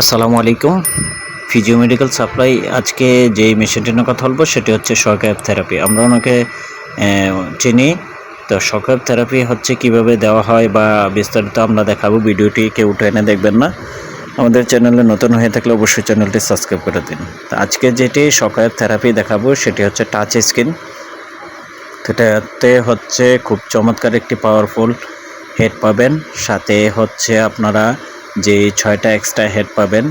আসসালামু আলাইকুম। Physio medical supply আজকে যে মেশিনটির কথা বলব, সেটি হচ্ছে শক থেরাপি আমরা ওনাকে চিনি। তো শক থেরাপি হচ্ছে কীভাবে দেওয়া হয় বা বিস্তারিত আমরা দেখাবো। ভিডিওটি কেউ উঠে এনে দেখবেন না। আমাদের চ্যানেলে নতুন হয়ে থাকলে অবশ্যই চ্যানেলটি সাবস্ক্রাইব করে দিন। তো আজকে যেটি শক থেরাপি দেখাবো, সেটি হচ্ছে টাচ স্ক্রিন এটাতে হচ্ছে খুব চমৎকার একটি পাওয়ারফুল হেড পাবেন। সাথে হচ্ছে আপনারা যে ছয়টা এক্সট্রা হেড পাবেন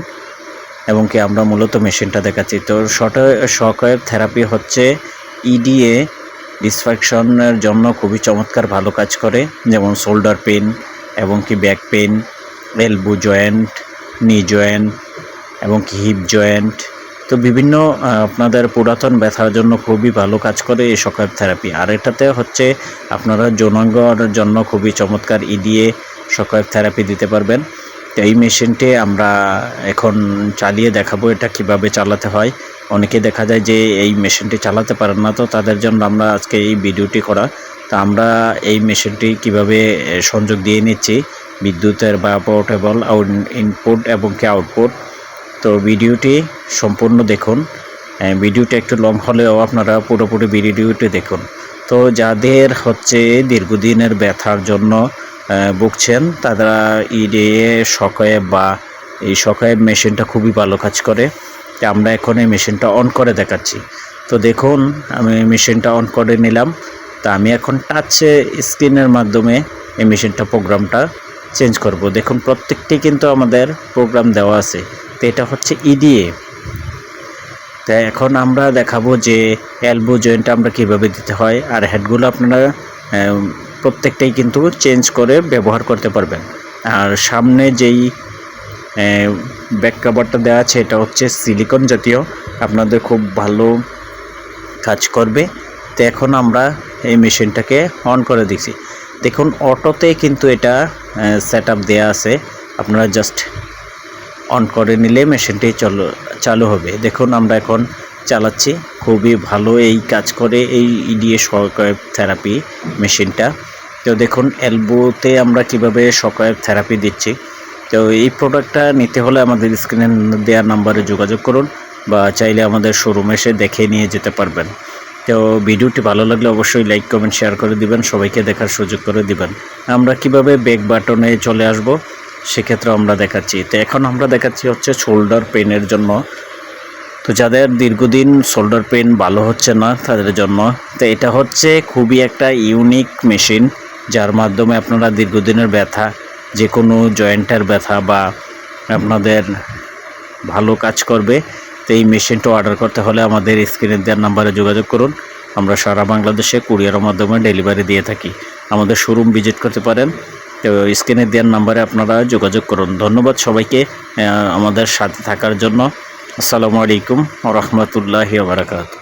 এবং কি আমরা মূলত মেশিনটা দেখাচ্ছি। তো শর্ট শকওয়েভ থেরাপি হচ্ছে ইডিএ ডিসফ্যাকশনের জন্য খুবই চমৎকার ভালো কাজ করে, যেমন শোল্ডার পেন এবং কি back pain elbow joint knee joint এবং কি হিপ জয়েন্ট তো বিভিন্ন আপনাদের পুরাতন ব্যথার জন্য খুবই ভালো কাজ করে এই শকওয়েভ থেরাপি আর এটাতে হচ্ছে আপনারা যৌনাঙ্গর জন্য খুবই চমৎকার ইডিএ শকওয়েভ থেরাপি দিতে পারবেন। এই মেশিনটি আমরা এখন চালিয়ে দেখাবো এটা কীভাবে চালাতে হয়। অনেকে দেখা যায় যে এই মেশিনটি চালাতে পারেন না, তো তাদের জন্য আমরা আজকে এই ভিডিওটি করা। তো আমরা এই মেশিনটি কীভাবে সংযোগ দিয়ে নিচ্ছি, বিদ্যুতের বা পোর্টেবল আউট, ইনপুট এবং কি আউটপুট। তো ভিডিওটি সম্পূর্ণ দেখুন। ভিডিওটি একটু লং হলেও আপনারা পুরোপুরি ভিডিওটি দেখুন। তো যাদের হচ্ছে দীর্ঘদিনের ব্যথার জন্য ভুগছেন, তারা ইডে শকয়েব বা এই শকয়েব মেশিনটা খুবই ভালো কাজ করে। আমরা এখন এই মেশিনটা অন করে দেখাচ্ছি। তো দেখুন, আমি মেশিনটা অন করে নিলাম। তা আমি এখন টাচ স্ক্রিনের মাধ্যমে এই মেশিনটা, প্রোগ্রামটা চেঞ্জ করব। দেখুন, প্রত্যেকটি কিন্তু আমাদের প্রোগ্রাম দেওয়া আছে। তো এটা হচ্ছে ইডিএ তা এখন আমরা দেখাবো যে অ্যালবো জয়েন্ট আমরা কীভাবে দিতে হয়। আর হেডগুলো আপনারা প্রত্যেকটাই কিন্তু চেঞ্জ করে ব্যবহার করতে পারবেন। আর সামনে যেই ব্যাক কাভারটা দেওয়া আছে, এটা হচ্ছে সিলিকন জাতীয়। আপনাদের খুব ভালো কাজ করবে। তো এখন আমরা এই মেশিনটাকে অন করে দিচ্ছি দেখুন, অটোতে কিন্তু এটা সেট আপ দেওয়া আছে। আপনারা জাস্ট অন করে নিলে মেশিনটি চালু চালু হবে। দেখুন, আমরা এখন চালাচ্ছি। খুবই ভালো এই কাজ করে এই ইডিএ শকওয়েভ থেরাপি মেশিনটা। তো দেখুন এলবোতে আমরা কীভাবে শকওয়েভ থেরাপি দিচ্ছি। তো এই প্রোডাক্টটা নিতে হলে আমাদের স্ক্রিনে দেওয়ার নাম্বারে যোগাযোগ করুন বা চাইলে আমাদের শোরুমে এসে দেখে নিয়ে যেতে পারবেন। তো ভিডিওটি ভালো লাগলে অবশ্যই লাইক কমেন্ট শেয়ার করে দিবেন, সবাইকে দেখার সুযোগ করে দিবেন। আমরা কীভাবে বেক বাটনে চলে আসব সেক্ষেত্রে আমরা দেখাচ্ছি। তো এখন আমরা দেখাচ্ছি হচ্ছে শোল্ডার পেনের জন্য। তো যাদের দীর্ঘদিন শোল্ডার পেন ভালো হচ্ছে না, তাদের জন্য। তো এটা হচ্ছে খুবই একটা ইউনিক মেশিন যার মাধ্যমে আপনারা দীর্ঘদিনের ব্যথা যে কোনো জয়েন্টের ব্যথা বা আপনাদের ভালো কাজ করবে, তো এই মেশিনটা অর্ডার করতে হলে আমাদের স্ক্রিনে দেওয়ার নাম্বারে যোগাযোগ করুন। আমরা সারা বাংলাদেশে কুরিয়ারের মাধ্যমে ডেলিভারি দিয়ে থাকি। আমাদের শোরুম ভিজিট করতে পারেন, তো স্ক্রিনে দেওয়ার নাম্বারে আপনারা যোগাযোগ করুন। ধন্যবাদ সবাইকে আমাদের সাথে থাকার জন্য। আসসালামু আলাইকুম রহমতুল্লাহি বারাকাতু